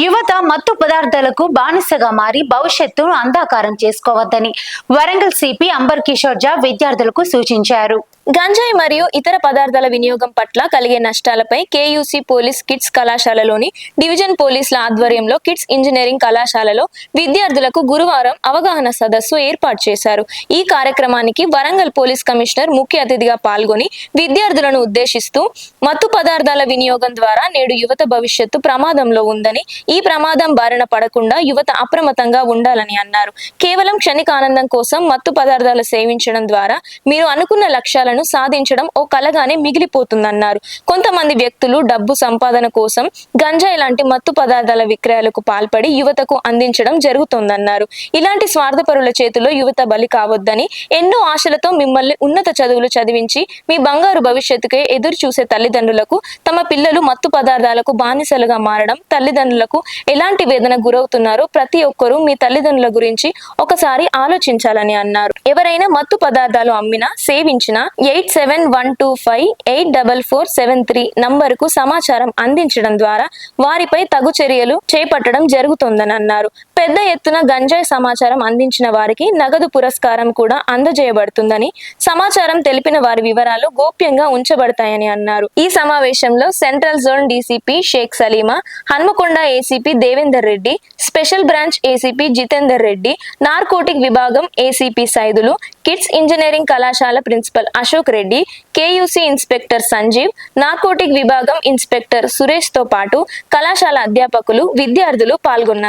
యువత మత్తు పదార్థాలకు బానిసగా మారి భవిష్యత్తును అంధాకారం చేసుకోవద్దని వరంగల్ సిపి అంబర్ కిషోర్ జా విద్యార్థులకు సూచించారు. గంజాయి మరియు ఇతర పదార్థాల వినియోగం పట్ల కలిగే నష్టాలపై కేయూసీ పోలీస్ కిడ్స్ కళాశాలలోని డివిజన్ పోలీసుల ఆధ్వర్యంలో కిడ్స్ ఇంజనీరింగ్ కళాశాలలో విద్యార్థులకు గురువారం అవగాహన సదస్సు ఏర్పాటు చేశారు. ఈ కార్యక్రమానికి వరంగల్ పోలీస్ కమిషనర్ ముఖ్య అతిథిగా పాల్గొని విద్యార్థులను ఉద్దేశిస్తూ మత్తు పదార్థాల వినియోగం ద్వారా నేడు యువత భవిష్యత్తు ప్రమాదంలో ఉందని ఈ ప్రమాదం బారిన పడకుండా యువత అప్రమత్తంగా ఉండాలని అన్నారు. కేవలం క్షణిక ఆనందం కోసం మత్తు పదార్థాలు సేవించడం ద్వారా మీరు అనుకున్న లక్ష్యాలను సాధించడం ఓ కలగానే మిగిలిపోతుందన్నారు. కొంతమంది వ్యక్తులు డబ్బు సంపాదన కోసం గంజాయి లాంటి మత్తు పదార్థాల విక్రయాలకు పాల్పడి యువతకు అందించడం జరుగుతోందన్నారు. ఇలాంటి స్వార్థపరుల చేతిలో యువత బలి కావద్దని ఎన్నో ఆశలతో మిమ్మల్ని ఉన్నత చదువులు చదివించి మీ బంగారు భవిష్యత్తుకే ఎదురు చూసే తల్లిదండ్రులకు తమ పిల్లలు మత్తు పదార్థాలకు బానిసలుగా మారడం తల్లిదండ్రులకు ఎలాంటి వేదన గురవుతున్నారో ప్రతి ఒక్కరూ మీ తల్లిదండ్రుల గురించి ఒకసారి ఆలోచించాలని అన్నారు. ఎవరైనా మత్తు పదార్థాలు అమ్మినా సేవించినా eight seven one two five eight double four seven three నంబరుకు సమాచారం అందించడం ద్వారా వారిపై తగు చర్యలు చేపట్టడం జరుగుతోందని అన్నారు. పెద్ద ఎత్తున గంజాయి సమాచారం అందించిన వారికి నగదు పురస్కారం కూడా అందజేయబడుతుందని సమాచారం తెలిపిన వారి వివరాలు గోప్యంగా ఉంచబడతాయని అన్నారు. ఈ సమావేశంలో central zone DCP Shaikh Saleema Hanamkonda ACP Devender Reddy special branch ACP Jitender Reddy narcotic విభాగం ఏసీపీ సైదులు కిడ్స్ ఇంజనీరింగ్ కళాశాల principal Ashok Reddy KUC inspector Sanjeev narcotic విభాగం ఇన్స్పెక్టర్ సురేష్తో పాటు కళాశాల అధ్యాపకులు విద్యార్థులు పాల్గొన్నారు.